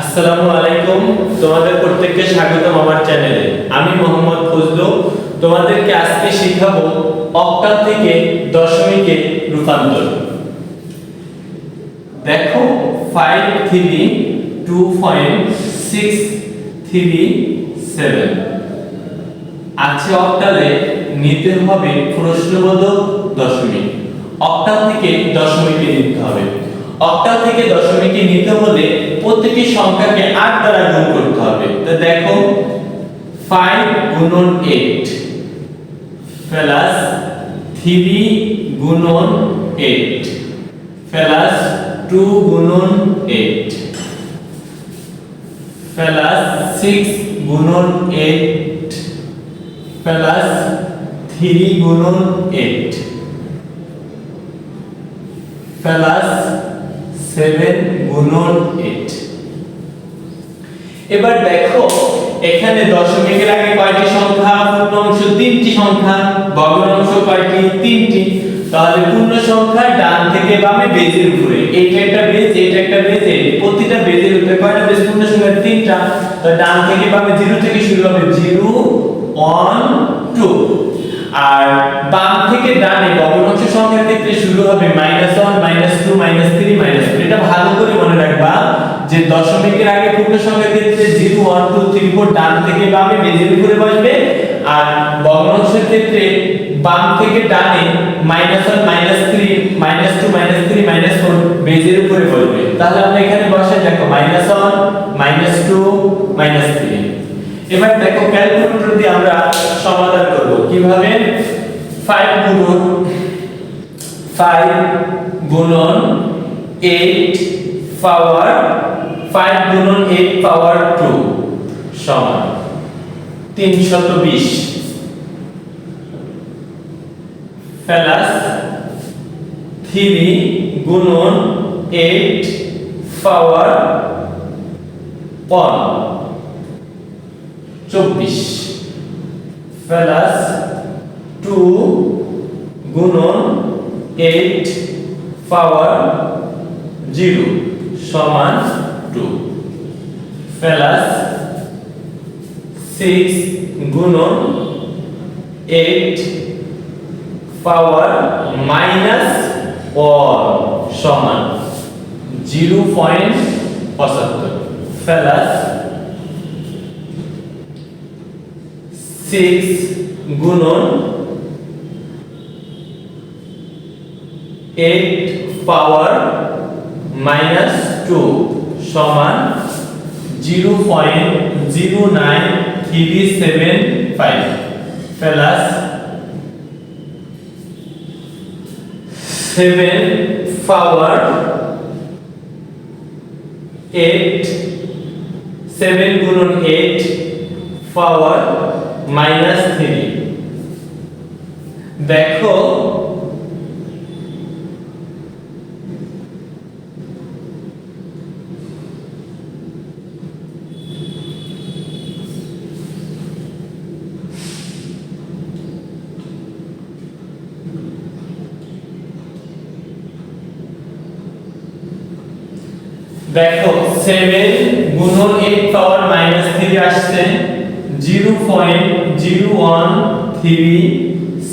আসসালামু আলাইকুম। তোমাদের প্রত্যেককে স্বাগতম আমার চ্যানেলে। আমি মোহাম্মদ ফজলু। তোমাদেরকে আজকে শেখাবো অক্টাল থেকে দশমিকে রূপান্তর। দেখো five three two point six three seven আছে অক্টালে, নিতে হবে প্রশ্নবোধক দশমিক। অক্টাল থেকে দশমিকে নিতে হবে। অক্টাল থেকে দশমিকে নিতে হলে প্রত্যেকটি সংখ্যাকে আট দ্বারা গুণ করতে হবে। তো দেখো ফাইভ গুণন এইট প্লাস থ্রি গুণন এইট প্লাস টু গুণন এইট প্লাস সিক্স গুণন এইট প্লাস থ্রি গুণন এইট প্লাস সেভেন গুণন এইট এবার দেখো, এখানে দশমিকের আগে কয়টি সংখ্যা? পূর্ণাংশ তিনটি সংখ্যা ভগ্নাংশ কয়টি? তিনটি। তাহলে পূর্ণ সংখ্যা ডান থেকে বামে বেজের উপরে। এইটা একটা বেজ, এইটা একটা বেজ প্রতিটা বেজের উপরে কয়টা বেজ? পূর্ণ সংখ্যা তিনটা। তো ডান থেকে বামে জিরো থেকে শুরু হবে জিরো, ওয়ান, টু। আর বাম থেকে ডানে ভগ্নাংশ সংখ্যার ক্ষেত্রে শুরু হবে minus one, minus two, minus three, minus এটা ভালো করে মনে রাখবা। যে দশমিকের আগে পূর্ণ সংখ্যার ক্ষেত্রে zero one two three four ডান থেকে বামে বেজের উপরে বসবে আর ভগ্নাংশের ক্ষেত্রে বাম থেকে ডানে minus one minus three minus two minus three minus four বেজের উপরে বসবে। তাহলে আমরা এখানে বসাই দেখো minus one minus two minus three এবার দেখো ক্যালকুলেটর দিয়ে আমরা সমাধান করব। কীভাবে? 5 গুণন 5 গুণন 8 পাওয়ার 5 গুণন 8 পাওয়ার 2 সমান 320 প্লাস 3 গুণন 8 পাওয়ার 1 চব্বিশ। প্লাস টু গুণন এইট পাওয়ার জিরো সমান টু প্লাস সিক্স গুণন এইট পাওয়ার মাইনাস ওয়ান সমান জিরো পয়েন্ট পঁচাত্তর। প্লাস সিক্স গুণন এইট পাওয়ার মাইনাস টু। সমান zero point zero nine three seven five plus seven power eight seven গুণন eight power minus three দেখো দেখো seven গুণন eight power minus three আসছে zero point zero one three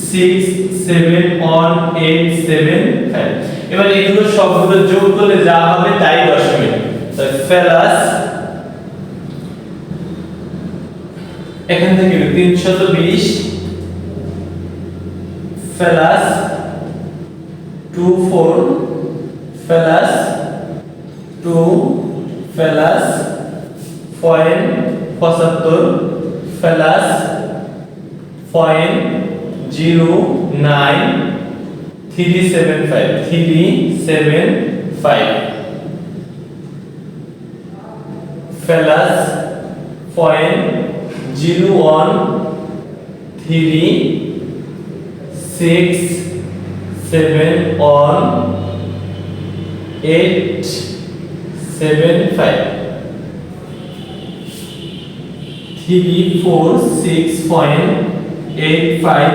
six seven one eight seven five এবার এগুলো সবগুলো যোগ করলে যা হবে তাই দশমিক। প্লাস এখান থেকে তিনশত বিশ, plus two four plus two plus point পঁচাত্তর plus point zero nine three seven five three seven five plus point zero one three six seven one eight seven five three four six point eight five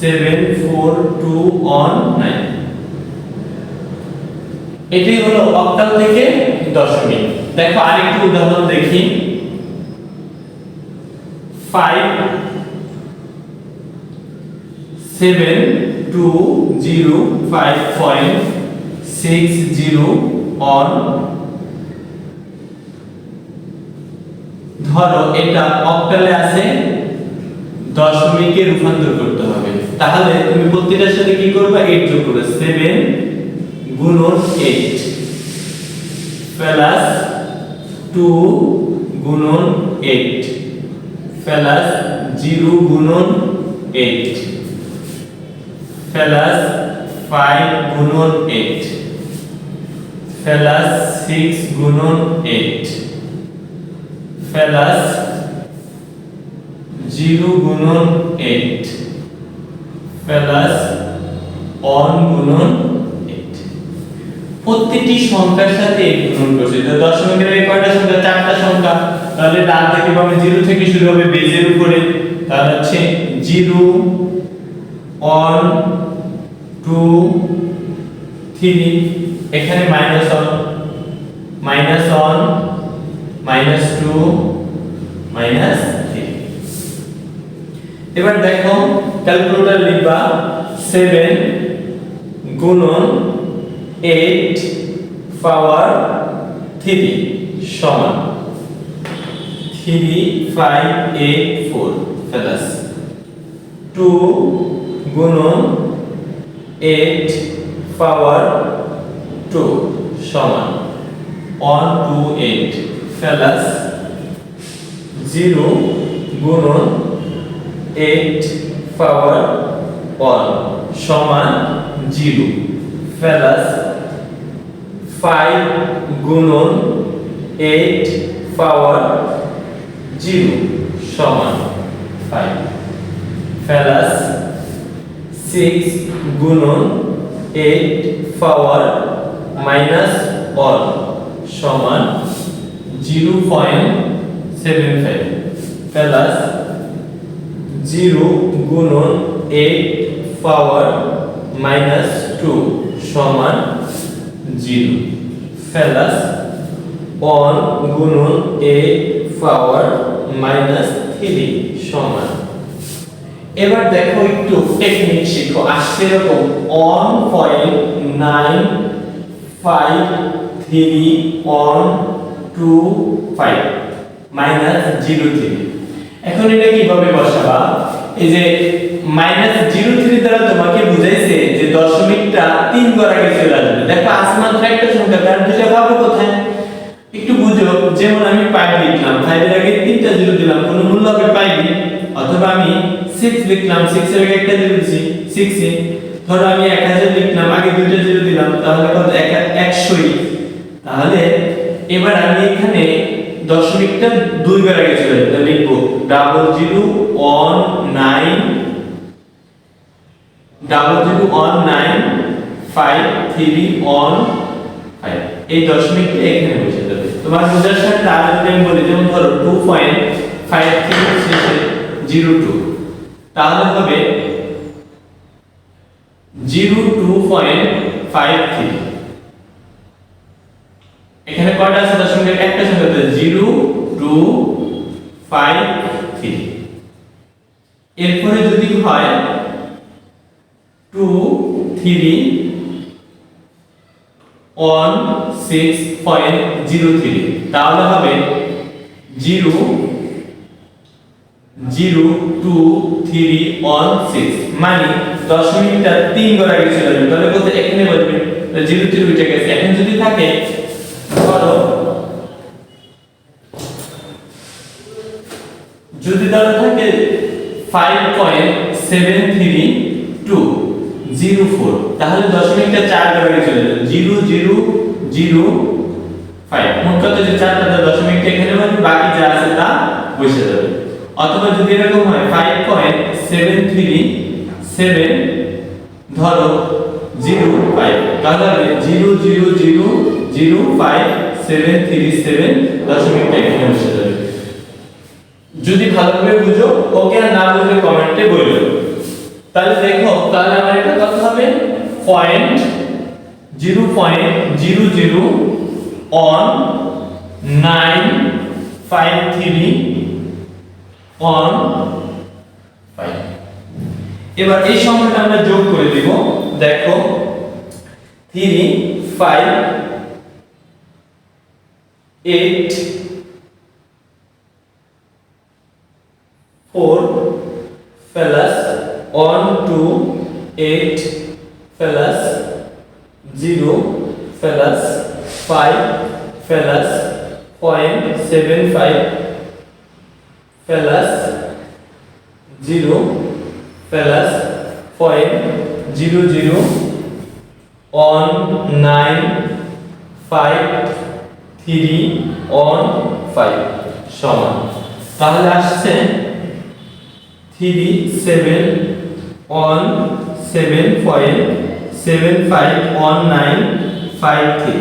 seven four two one nine এটি হলো octal থেকে দশমিক। দেখো আরেকটি উদাহরণ দেখি। Five seven two zero five point six zero one. ধরো এটা অক্টালে আছে, দশমিকে রূপান্তর করতে হবে। তাহলে তুমি প্রত্যেকটার সাথে কি করবে? 8 যোগ করবে। 7 গুণন 8 প্লাস 2 গুণন 8 প্লাস 0 গুণন 8 প্লাস 5 গুণন 8 প্লাস 6 গুণন 8 প্লাস জিরো গুণন এইট। প্লাস অন গুণন এইট। প্রত্যেকটি সংখ্যার সাথে গুণন করছে। তো দশমিকের আগে কয়টা সংখ্যা? চারটা সংখ্যা। তাহলে ডান থেকে বামে জিরো থেকে শুরু হবে বেজের উপরে। তাহলে হচ্ছে জিরো অন টু, থ্রি এখানে minus one minus one minus two minus three এবার দেখো ক্যালকুলেটর লিখবা সেভেন গুণন এইট পাওয়ার থ্রি সমান 3 5 8 4 প্লাস টু গুণন এইট পাওয়ার 2 সমান 1 2 8 প্লাস 0 গুণন 8 পাওয়ার 1 সমান 0 প্লাস 5 গুণন 8 পাওয়ার 0 সমান 5 প্লাস 6 গুণন 8 পাওয়ার মাইনাস 1 সমান 0.75 প্লাস জিরো গুণন এইট পাওয়ার মাইনাস টু সমান জিরো প্লাস ওয়ান গুণন এইট পাওয়ার মাইনাস থ্রি সমান। এবার দেখো একটু টেকনিক শিখো। আসছে এরকম one point nine five three one two five minus zero three এখন এটা কীভাবে বসাবা? এই যে মাইনাস জিরো থ্রি দ্বারা তোমাকে বুঝাইছে যে দশমিকটা তিন ঘর আগে চলে আসবে। দেখো আসমাত্র একটা সংখ্যা তার দুইটা পাবো কোথায়? একটু বুঝো, যেমন আমি ফাইভ লিখলাম ফাইভের আগে তিনটা জিরো দিলাম, কোনো মূল্য হবে পাইবি অথবা আমি সিক্স লিখলাম সিক্স এর আগে একটা জিরো দিচ্ছি সিক্স ধরো আমি এক হাজার লিখলাম, আগে দুইটা জিরো দিলাম, তাহলে কত? এক একশোই। তাহলে এবার আমি এখানে দশমিকটা দুই বার আগে চলে লিখব double zero one nine double zero one nine five three one five এই দশমিকটা এখানে বসে যাবে তোমার বোঝার সাথে আর যদি আমি বলি, যেমন ধরো two point five three zero two তাহলে হবে zero two point five three. এখানে কয়টা আছে? দশমিকের একটা সংখ্যা আছে জিরো টু ফাইভ থ্রি। এরপরে যদি হয় two three one six point zero three, তাহলে হবে zero zero two three one six. মানে দশমিকটা তিন ঘর আগে চলে যাবে। তাহলে বলতে এখানে বলবে জিরো থ্রি উঠে গেছে। এখন যদি থাকে, ধরো, যদি ধরো থাকে five point seven three two zero four তাহলে দশমিকটা চার আগে চলে যাবে। জিরো জিরো জিরো ফাইভ মোট কথা যে চারটা দশমিকটা এখানে বসবে বাকি যা আছে তা বসে যাবে। অথবা যদি এরকম হয় five point seven three seven ধরো জিরো ফাইভ তাহলে zero zero zero zero five seven three seven দশমিকটা এখানে বসে যাবে। যদি ভালোভাবে বুঝো, ওকে আর না বুঝলে কমেন্টে বলবে তাহলে দেখো, তাহলে আমার এটা কত হবে? Point zero point zero zero one nine five three one এবার এই সংখ্যাটা আমরা যোগ করে দিব। দেখো three five eight four plus one two eight plus zero plus five plus point seven five plus zero plus point zero zero one nine five three one five সমান। তাহলে আসছে three seven one seven point seven five one nine five three